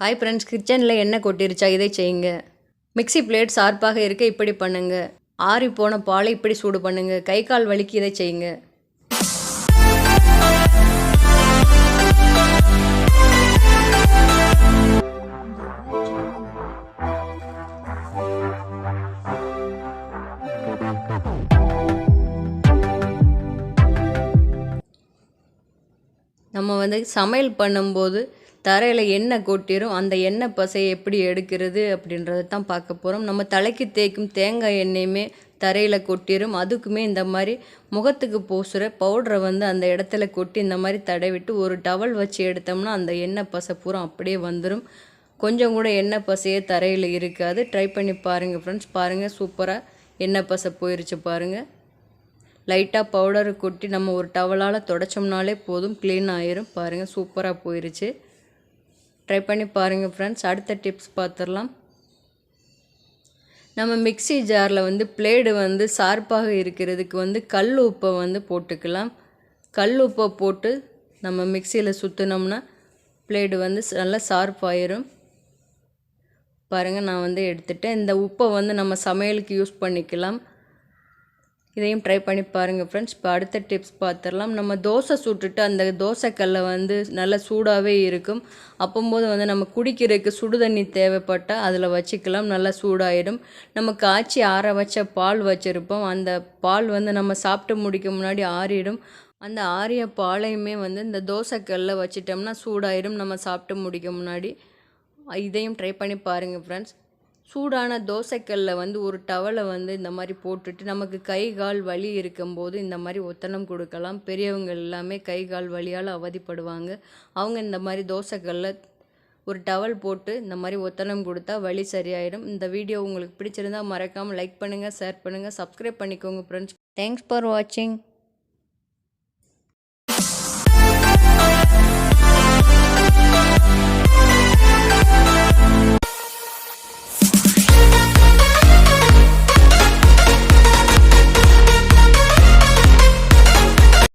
Hi friends கிச்சனில் எண்ணெய் கொட்டிருச்சா? இதை செய்யுங்க. மிக்ஸி பிளேட் ஷார்ப்பாக இருக்க இப்படி பண்ணுங்க. ஆறி போன பாலை இப்படி சூடு பண்ணுங்க. கை கால் வலிக்கு இதை செய்யுங்க. நம்ம வந்து சமையல் பண்ணும்போது தரையில் எண்ணெய் கொட்டிடும் அந்த எண்ணெய் பசையை எப்படி எடுக்கிறது அப்படின்றத தான் பார்க்க போகிறோம் நம்ம தலைக்கு தேய்க்கும் தேங்காய் எண்ணெயுமே தரையில் கொட்டிடும் அதுக்குமே இந்த மாதிரி முகத்துக்கு பூசுகிற பவுடரை வந்து அந்த இடத்துல கொட்டி இந்த மாதிரி தடவிட்டு ஒரு டவல் வச்சு எடுத்தோம்னா அந்த எண்ணெய் பசை பூரா அப்படியே வந்துடும் கொஞ்சம் கூட எண்ணெய் பசையே தரையில் இருக்காது. ட்ரை பண்ணி பாருங்கள் ஃப்ரெண்ட்ஸ் பாருங்கள் சூப்பராக எண்ணெய் பசை போயிருச்சு பாருங்கள் லைட்டாக பவுடரை கொட்டி நம்ம ஒரு டவலால் தொடச்சோம்னாலே போதும். க்ளீன் ஆயிரும். பாருங்கள் சூப்பராக போயிருச்சு. ட்ரை பண்ணி பாருங்கள் ஃப்ரெண்ட்ஸ் அடுத்த டிப்ஸ் பார்த்துடலாம் நம்ம மிக்ஸி ஜாரில் வந்து பிளேடு வந்து ஷார்ப்பாக இருக்கிறதுக்கு வந்து கல் உப்பை வந்து போட்டுக்கலாம். கல் உப்பை போட்டு நம்ம மிக்சியில் சுற்றினோம்னா பிளேடு வந்து நல்லா ஷார்ப் பாருங்கள் நான் வந்து எடுத்துட்டேன். இந்த உப்பை வந்து நம்ம சமையலுக்கு யூஸ் பண்ணிக்கலாம். இதையும் ட்ரை பண்ணி பாருங்கள் ஃப்ரெண்ட்ஸ் இப்போ அடுத்த டிப்ஸ் பார்த்துடலாம் நம்ம தோசை சுட்டுட்டு அந்த தோசைக்கல்லை வந்து நல்லா சூடாகவே இருக்கும். அப்போம்போது வந்து நம்ம குடிக்கிறதுக்கு சுடு தண்ணி தேவைப்பட்டால் அதில் வச்சுக்கலாம். நல்லா சூடாயிடும். நம்ம காய்ச்சி ஆற வச்ச பால் வச்சுருப்போம். அந்த பால் வந்து நம்ம சாப்பிட்டு முடிக்க முன்னாடி ஆறிடும். அந்த ஆறிய பாலையுமே வந்து இந்த தோசைக்கல்ல வச்சிட்டோம்னா சூடாயிடும். நம்ம சாப்பிட்டு முடிக்க முன்னாடி. இதையும் ட்ரை பண்ணி பாருங்கள் ஃப்ரெண்ட்ஸ் சூடான தோசைக்கல்ல வந்து ஒரு டவலை வந்து இந்த மாதிரி போட்டுட்டு நமக்கு கை கால் வலி இருக்கும்போது இந்த மாதிரி ஒத்தனம் கொடுக்கலாம். பெரியவங்க எல்லாமே கை கால் வலியால் அவதிப்படுவாங்க. அவங்க இந்த மாதிரி தோசைக்கல்ல ஒரு டவல் போட்டு இந்த மாதிரி ஒத்தனம் கொடுத்தா வலி சரியாயிடும். இந்த வீடியோ உங்களுக்கு பிடிச்சிருந்தா மறக்காமல் லைக் பண்ணுங்கள் ஷேர் பண்ணுங்கள் சப்ஸ்கிரைப் பண்ணிக்கோங்க ஃப்ரெண்ட்ஸ் தேங்க்ஸ் ஃபார் வாட்சிங்